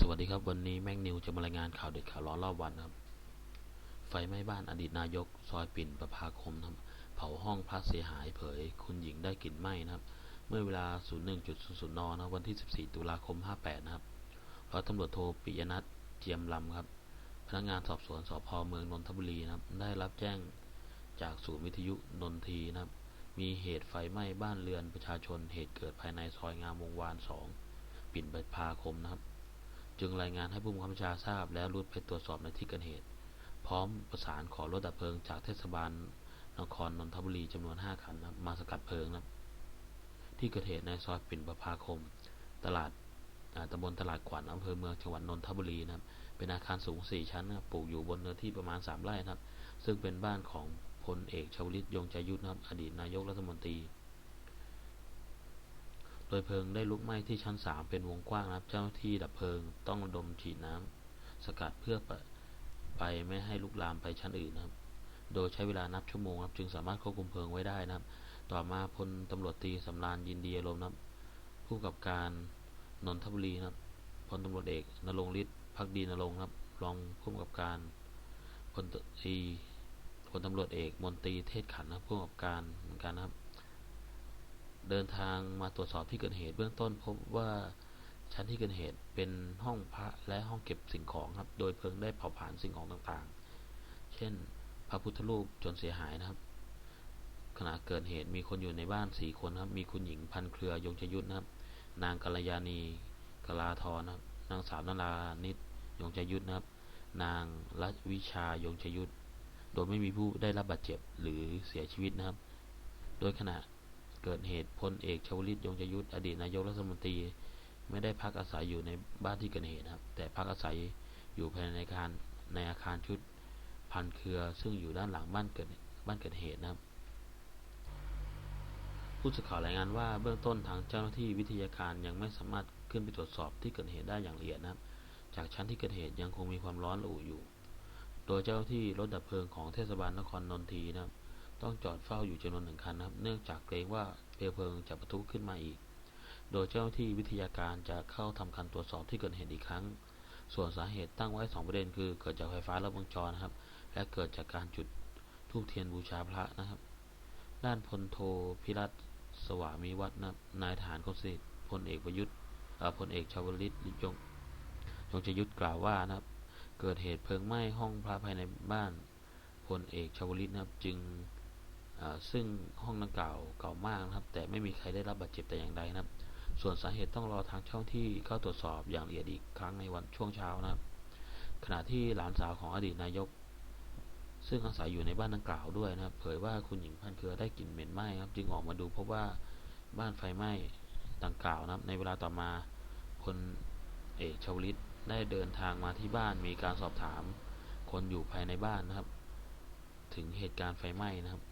สวัสดีครับวันนี้แม็กนิวจะมารายงานข่าวเด็ดข่าวร้อนรอบวันครับ ไฟไหม้บ้านอดีตนายก ซอยปิ่นประภาคมนะครับ เผาห้องพักเสียหายเผย คุณหญิงได้กลิ่นไหม้นะครับ เมื่อเวลา 01.00 นนะวันที่ 14 ตุลาคม 58 นะครับร้อยตำรวจโทปิยนัทเจียมลำครับ พนักงานสอบสวนสพเมืองนนทบุรีนะครับ ได้รับแจ้งจากศูนย์วิทยุนนทีนะครับ มีเหตุไฟไหม้บ้านเรือนประชาชนเหตุเกิดภายในซอยงามวงวาน 2 ปิ่นประภาคมนะครับ จึงรายงานให้ผู้บังคับบัญชาทราบ แล้วรุดไปตรวจสอบในที่เกิดเหตุ พร้อมประสานขอรถดับเพลิงจากเทศบาลนครนนทบุรีจำนวน 5 คันนะครับมาสกัดเพลิงนะที่เกิดเหตุในซอยปิ่นประภาคม ตลาดตำบลตลาดขวัญอำเภอเมืองจังหวัดนนทบุรีนะครับ เป็นอาคารสูง 4 ชั้นนะครับปลูกอยู่บนเนื้อที่ประมาณ 3 ไร่นะครับ ซึ่งเป็นบ้านของพลเอกชวลิตยงใจยุทธนะครับ อดีตนายกรัฐมนตรี ดยเพลิงได้ลุกไหม้ที่ชั้น 3 เป็นวงกว้างนะครับ เจ้าหน้าที่ดับเพลิงต้องดมฉีดน้ำสกัดเพื่อไปไม่ให้ลุกลามไปชั้นอื่นนะครับ โดยใช้เวลานับชั่วโมงครับจึงสามารถควบคุมเพลิงไว้ได้นะครับ ต่อมาพลตำรวจตรีสำราญยินดีอารมณ์นะครับ ผู้กำกับการนนทบุรีนะครับพลตำรวจเอกนรงฤทธิ์พักดีนรงค์ครับรองผู้กำกับการพลตรีพลตำรวจเอกมนตรีเทศขันนะครับผู้กับการเหมือนกันนะครับ เดินทางมาตรวจสอบที่เกิดเหตุเบื้องต้นพบว่าชั้นที่เกิดเหตุเป็นห้องพระและห้องเก็บสิ่งของครับ โดยเพลิงได้เผาผลาญสิ่งของต่างๆ เช่น พระพุทธรูปจนเสียหายนะครับ ขณะเกิดเหตุมีคนอยู่ในบ้านสี่คนครับ มีคุณหญิงพันเครือยงชยุทธนะครับ นางกัลยาณีกลาทรนะครับ นางสาวนรานิตยงชยุทธนะครับ นางรัชวิชายงชยุทธโดยไม่มีผู้ได้รับบาดเจ็บหรือเสียชีวิตนะครับ โดยขณะ เกิดเหตุพลเอกชวลิตยงชยุทธอดีตนายกรัฐมนตรีไม่ได้พักอาศัยอยู่ในบ้านที่เกิดเหตุนะครับ แต่พักอาศัยอยู่ภายในอาคารในอาคารชุดพันเครือ ซึ่งอยู่ด้านหลังบ้านเกิดบ้านเกิดเหตุนะครับ ผู้สื่อข่าวรายงานว่าเบื้องต้นทางเจ้าหน้าที่วิทยาการยังไม่สามารถขึ้นไปตรวจสอบที่เกิดเหตุได้อย่างละเอียดนะครับ จากชั้นที่เกิดเหตุยังคงมีความร้อนระอุอยู่ โดยเจ้าหน้าที่รถดับเพลิงของเทศบาลนครนนทีนะครับ ต้องจอดเฝ้าอยู่จำนวนหนึ่งคันนะครับ เนื่องจากเกรงว่าเปลวเพลิงจะปะทุขึ้นมาอีก โดยเจ้าที่วิทยาการจะเข้าทำการตรวจสอบที่เกิดเหตุอีกครั้ง ส่วนสาเหตุตั้งไว้สองประเด็นคือ เกิดจากไฟฟ้าลัดวงจรนะครับ และเกิดจากการจุดธูปเทียนบูชาพระนะครับ ด้านพลโทพิรัตสวามีวัฒน์นะนายทหารคนสนิทพลเอกประยุทธ์พลเอกชาวลิตยงยงชยุทธกล่าวว่านะครับ เกิดเหตุเพลิงไหม้ห้องพระภายในบ้านพลเอกชาวลิตนะครับ จึง ซึ่งห้องดังกล่าวเก่ามากนะครับ แต่ไม่มีใครได้รับบาดเจ็บแต่อย่างใดนะครับ ส่วนสาเหตุต้องรอทางเจ้าที่เข้าตรวจสอบอย่างละเอียดอีกครั้งในวันช่วงเช้านะครับ ขณะที่หลานสาวของอดีตนายก ซึ่งอาศัยอยู่ในบ้านดังกล่าวด้วยนะครับ เผยว่าคุณหญิงพันเครือได้กลิ่นเหม็นไหม้ครับ จึงออกมาดูพบว่าบ้านไฟไหม้ดังกล่าวนะครับ ในเวลาต่อมาพลเอกชวลิตได้เดินทางมาที่บ้านมีการสอบถาม คนอยู่ภายในบ้านนะครับ ถึงเหตุการณ์ไฟไหม้นะครับ